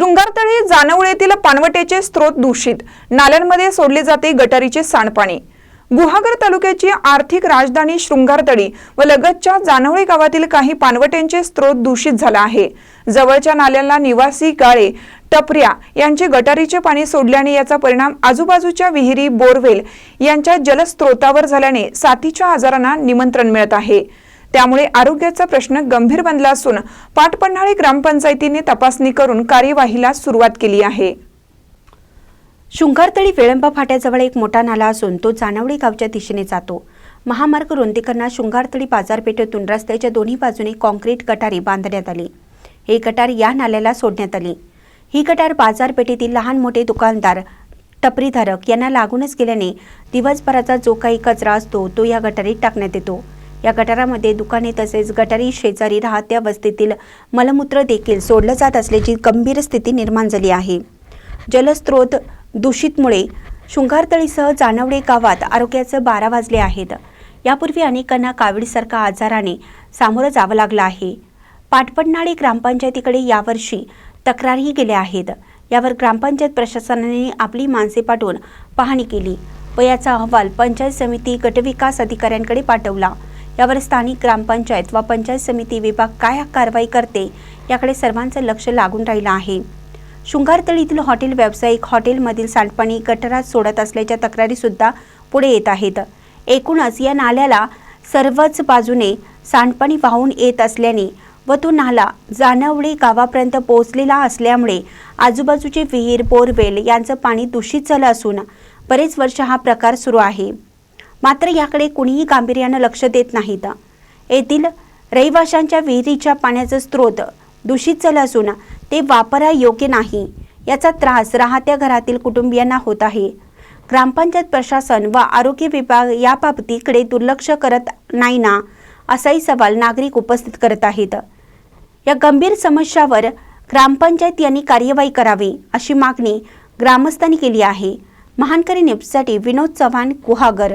शृंगारतळी जानवळ येथील पानवटेचे स्रोत दूषित. नाल्यांमध्ये सोडले जाते गटारीचे सांडपाणी. गुहागर तालुक्याची आर्थिक राजधानी शृंगारतळी व लगतच्या जानवळे गावातील काही पानवट्यांचे स्रोत दूषित झाला आहे. जवळच्या नाल्यांना निवासी गाळे टपऱ्या यांचे गटारीचे पाणी सोडल्याने याचा परिणाम आजूबाजूच्या विहिरी बोरवेल यांच्या जलस्त्रोतावर झाल्याने साथीच्या आजारांना निमंत्रण मिळत आहे. त्यामुळे आरोग्याचा प्रश्न गंभीर बनला असून पाटपन्हाळे ग्रामपंचायतीने तपासणी करून कार्यवाहीला सुरुवात केली आहे. शृंगारतळी विळंब फाट्याजवळ एक मोठा नाला असून तो जानवडी गावच्या दिशेने जातो. महामार्ग रुंदीकरणा शृंगारतळी बाजारपेठेतून रस्त्याच्या दोन्ही बाजूने कॉन्क्रीट गटारी बांधण्यात आली. ही गटार या नाल्याला सोडण्यात आली. ही गटार बाजारपेठेतील लहान मोठे दुकानदार टपरीधारक यांना लागूनच गेल्याने दिवसभराचा जो काही कचरा असतो तो या गटारीत टाकण्यात येतो. या गटारामध्ये दुकाने तसेच गटारी शेजारी राहत्या वस्तीतील मलमूत्र देखील सोडलं जात असल्याची गंभीर स्थिती निर्माण झाली आहे. जलस्रोत दूषितमुळे शृंगारतळीसह जानवडे गावात आरोग्याचं बारा वाजले आहेत. यापूर्वी अनेकांना कावीडसारखा आजाराने सामोरं जावं लागलं आहे. पाटपडनाळी ग्रामपंचायतीकडे यावर्षी तक्रारही गेल्या आहेत. यावर ग्रामपंचायत प्रशासनाने आपली माणसे पाठवून पाहणी केली व याचा अहवाल पंचायत समिती गटविकास अधिकाऱ्यांकडे पाठवला. यावर स्थानिक ग्रामपंचायत व पंचायत समिती विभाग काय कारवाई करते याकडे सर्वांचं लक्ष लागून राहिलं आहे. शृंगारतळीतील हॉटेल व्यावसायिक हॉटेलमधील सांडपाणी गटरात सोडत असल्याच्या तक्रारीसुद्धा पुढे येत आहेत. एकूणच या नाल्याला सर्वच बाजूने सांडपाणी वाहून येत असल्याने व तो नाला जानवडे गावापर्यंत पोहोचलेला असल्यामुळे आजूबाजूचे विहीर बोरवेल यांचं पाणी दूषित झालं असून बरेच वर्ष हा प्रकार सुरू आहे. मात्र याकडे कुणीही गांभीर्यानं लक्ष देत नाहीत. येथील रहिवाशांच्या विहिरीच्या पाण्याचं स्रोत दूषित झालं असून ते वापरा योग्य नाही याचा त्रास राहत्या घरातील कुटुंबियांना होत आहे. ग्रामपंचायत प्रशासन व आरोग्य विभाग या बाबतीकडे दुर्लक्ष करत नाही ना असाही सवाल नागरिक उपस्थित करत आहेत. या गंभीर समस्यावर ग्रामपंचायत यांनी कार्यवाही करावी अशी मागणी ग्रामस्थांनी केली आहे. महानकरी न्यूजसाठी विनोद चव्हाण गुहागर.